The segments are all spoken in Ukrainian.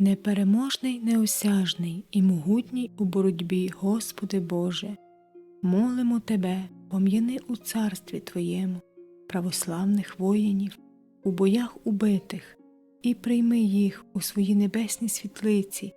Непереможний, неосяжний і могутній у боротьбі, Господи Боже, молимо Тебе, пом'яни у царстві Твоєму, православних воїнів, у боях убитих, і прийми їх у свої небесні світлиці,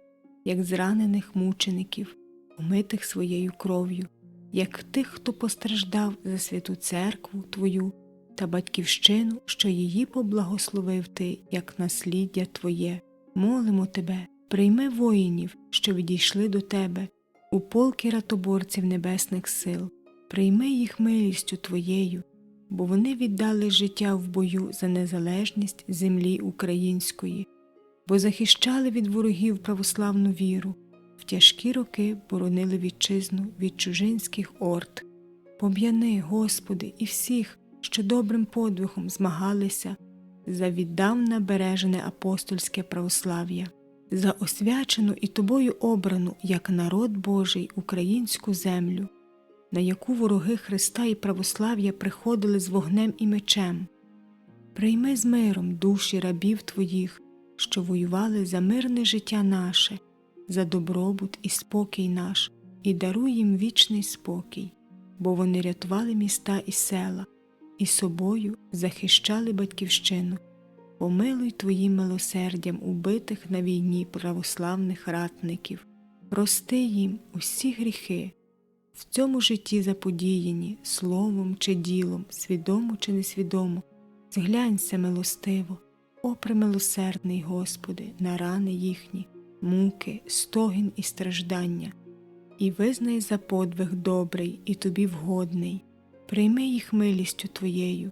як зранених мучеників, умитих своєю кров'ю, як тих, хто постраждав за святу церкву Твою та батьківщину, що її поблагословив Ти, як насліддя Твоє. Молимо Тебе, прийми воїнів, що відійшли до Тебе, у полки ратоборців небесних сил, прийми їх милістю Твоєю, бо вони віддали життя в бою за незалежність землі української, бо захищали від ворогів православну віру, в тяжкі роки боронили вітчизну від чужинських орд. Пом'яни, Господи, і всіх, що добрим подвигом змагалися за віддавна бережене апостольське православ'я, за освячену і тобою обрану як народ Божий українську землю, на яку вороги Христа і православ'я приходили з вогнем і мечем. Прийми з миром душі рабів Твоїх, що воювали за мирне життя наше, за добробут і спокій наш, і даруй їм вічний спокій, бо вони рятували міста і села, і собою захищали батьківщину. Помилуй Твоїм милосердям убитих на війні православних ратників, прости їм усі гріхи, в цьому житті заподіяні словом чи ділом, свідомо чи несвідомо, зглянься милостиво, о премилосердний Господи, на рани їхні, муки, стогін і страждання, і визнай за подвиг добрий і тобі вгодний, прийми їх милістю Твоєю,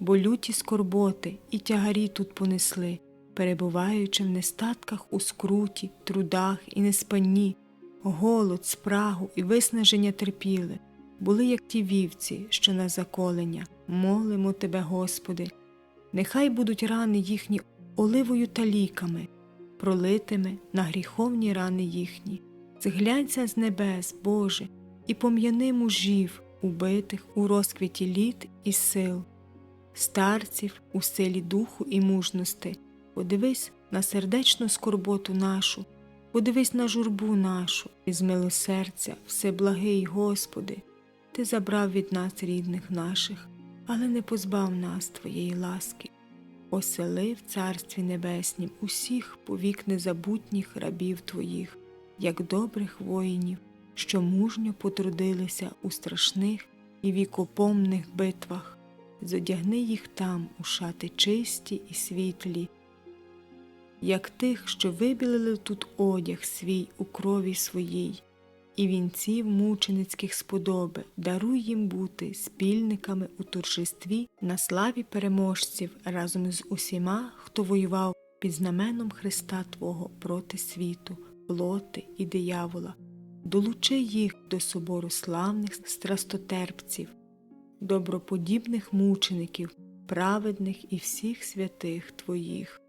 бо люті скорботи і тягарі тут понесли, перебуваючи в нестатках у скруті, трудах і неспанні, голод, спрагу і виснаження терпіли, були, як ті вівці, що на заколення. Молимо Тебе, Господи, нехай будуть рани їхні оливою та ліками, пролитими на гріховні рани їхні. Зглянься з небес, Боже, і пом'яни мужів, убитих у розквіті літ і сил, старців у силі духу і мужності. Подивись на сердечну скорботу нашу, подивись на журбу нашу, і з милосердя, всеблагий Господи, Ти забрав від нас рідних наших, але не позбав нас Твоєї ласки. Осели в Царстві Небеснім усіх повік незабутніх рабів Твоїх, як добрих воїнів, що мужньо потрудилися у страшних і вікопомних битвах, зодягни їх там у шати чисті і світлі, як тих, що вибілили тут одяг свій у крові своїй, і вінців мученицьких сподоби, даруй їм бути спільниками у торжестві на славі переможців разом з усіма, хто воював під знаменом Христа Твого проти світу, плоти і диявола. Долучи їх до собору славних страстотерпців, доброподібних мучеників, праведних і всіх святих Твоїх.